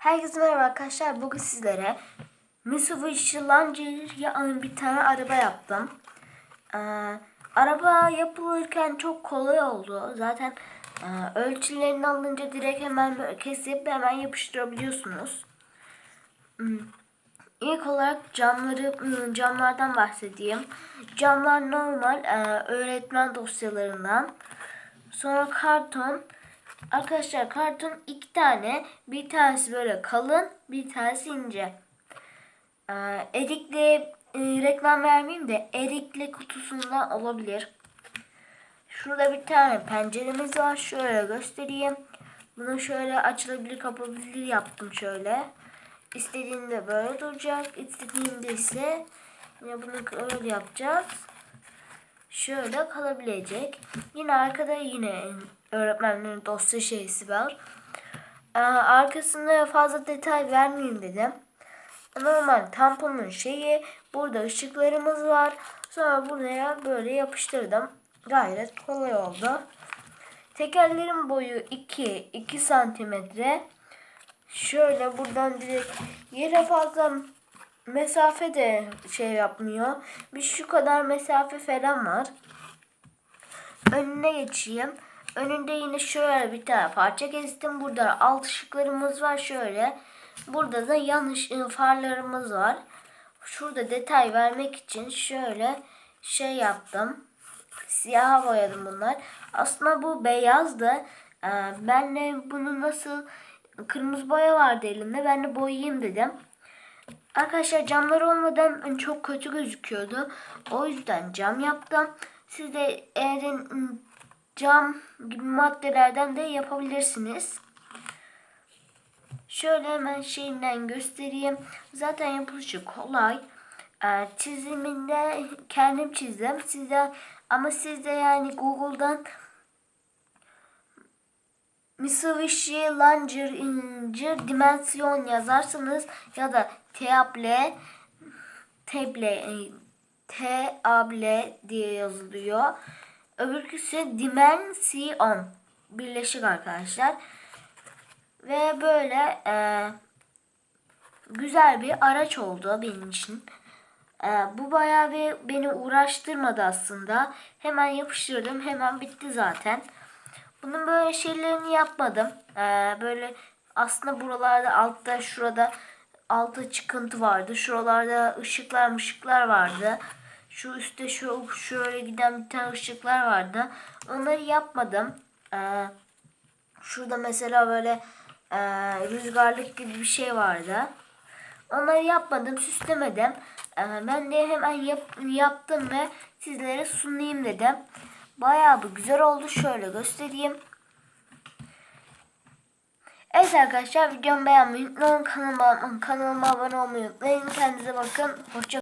Herkese merhaba arkadaşlar. Bugün sizlere Mitsubishi Lancer'ya bir tane araba yaptım. Ee, araba yapılırken çok kolay oldu. Zaten e, ölçülerini alınca direkt hemen kesip hemen yapıştırabiliyorsunuz. Hmm. İlk olarak camları hmm, camlardan bahsedeyim. Camlar normal e, öğretmen dosyalarından. Sonra karton. Arkadaşlar karton iki tane. Bir tanesi böyle kalın, bir tanesi ince. Ee, erikli e, reklam vermeyeyim de erikli kutusundan olabilir. Şurada bir tane penceremiz var. Şöyle göstereyim. Bunu şöyle açılabilir kapatabilir yaptım şöyle. İstediğinde böyle duracak. İstediğinde ise yine bunu öyle yapacağız. Şöyle kalabilecek. Yine arkada yine öğretmenlerin dosya şeysi var. Ee, arkasında fazla detay vermeyeyim dedim. Normal tamponun şeyi. Burada ışıklarımız var. Sonra buraya böyle yapıştırdım. Gayet kolay oldu. Tekerlerin boyu 2 2 santimetre. Şöyle buradan direkt yere fazla mesafe de şey yapmıyor. Bir şu kadar mesafe falan var. Önüne geçeyim. Önünde yine şöyle bir tane parça kestim. Burada alt ışıklarımız var şöyle. Burada da yan farlarımız var. Şurada detay vermek için şöyle şey yaptım. Siyaha boyadım bunlar. Aslında bu beyazdı. Ee, ben de bunu nasıl kırmızı boya vardı elimde. Ben de boyayayım dedim. Arkadaşlar camlar olmadan çok kötü gözüküyordu. O yüzden cam yaptım. Siz de eğer cam gibi maddelerden de yapabilirsiniz. Şöyle hemen şeyinden göstereyim. Zaten yapılışı kolay. Ee, çiziminde kendim çizdim. Size ama siz de yani Google'dan Mitsubishi Langer incir dimensiyon yazarsanız ya da Teable Teble Teable diye yazılıyor. Öbürküsü Dimension birleşik arkadaşlar. Ve böyle e, güzel bir araç oldu benim için. E, bu bayağı bir beni uğraştırmadı aslında. Hemen yapıştırdım. Hemen bitti zaten. Bunun böyle şeylerini yapmadım. Ee, böyle aslında buralarda altta şurada altta çıkıntı vardı. Şuralarda ışıklar ışıklar vardı. Şu üstte şu şöyle giden bir tane ışıklar vardı. Onları yapmadım. Ee, şurada mesela böyle e, rüzgarlık gibi bir şey vardı. Onları yapmadım, süslemedim. Ee, ben de hemen yap, yaptım ve sizlere sunayım dedim. Bayağı bir güzel oldu. Şöyle göstereyim. Evet arkadaşlar videomu beğenmeyi unutmayın. Kanalıma, kanalıma abone olmayı unutmayın. Kendinize bakın. Hoşça